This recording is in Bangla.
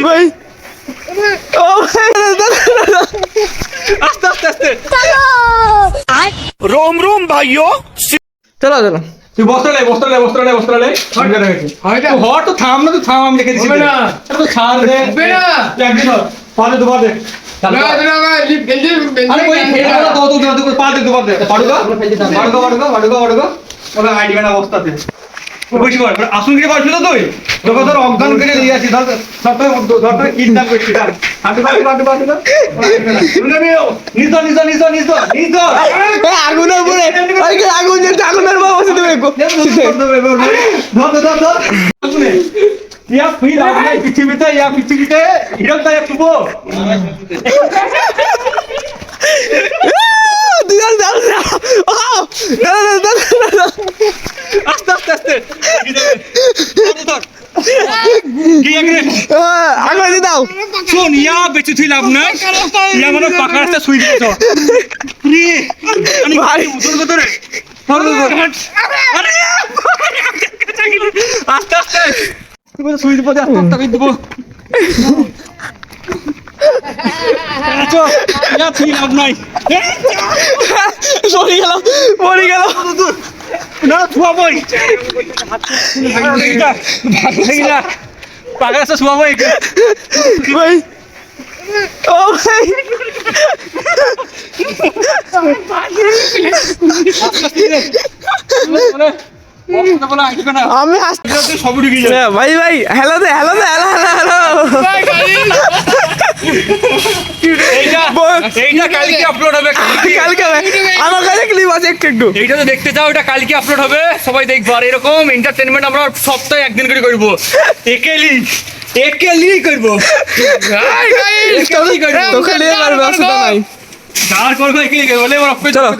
ভাই আস্তে আস্তে আস্তে রোম রোম ভাইও চলো চলো তুই বস্ত্র লাই বস্ত্র লাই বস্ত্র লাই বস্ত্র লাই হট তো থাম না তো থাম আমি রেখে দিচ্ছি না তো ছাড় দে একদিন পারে দুবার দে পাড়ুগা পাড়ুগা পাড়ুগা পাড়ুগা পাড়ুগা অবস্থাতে পৃথিবীতে ইয়া পৃথিবীতে হিরণ তাই একটু আগে দাও। শোন ইয়া বেঁচে তুই লাভ না। ইয়া মানে পাকা রাস্তা শুই দিয়েছ ভাই। তোর ভিতরে তোর ভিতরে আরে আস্তে আস্তে। তুই শুই দিব আস্তে আস্তে দিব। তুই লাভ নাই। মরে গেল মরে গেল। না শুয়াবই ভালো পাকা রাস্তা শুয়াবই ভাই? ও ভাই। আমি হাসতে সব ঢুকে যাবে ভাই ভাই হ্যালো দে হ্যালো দে হ্যালো হ্যালো হ্যালো। এইটা এইটা কালকে আপলোড হবে কালকে। আমার কাছে ক্লিপ আছে একটু একটু। এইটা তো দেখতে চাও এটা কালকে আপলোড হবে। সবাই দেখব। আর এরকম এন্টারটেনমেন্ট আমরা সপ্তাহে একদিন করে করব। একেলি একেলি করব। তোকে নিয়ে পারবে অসুবিধা নাই। দাঁড় করব একেলি করব? বলে আমার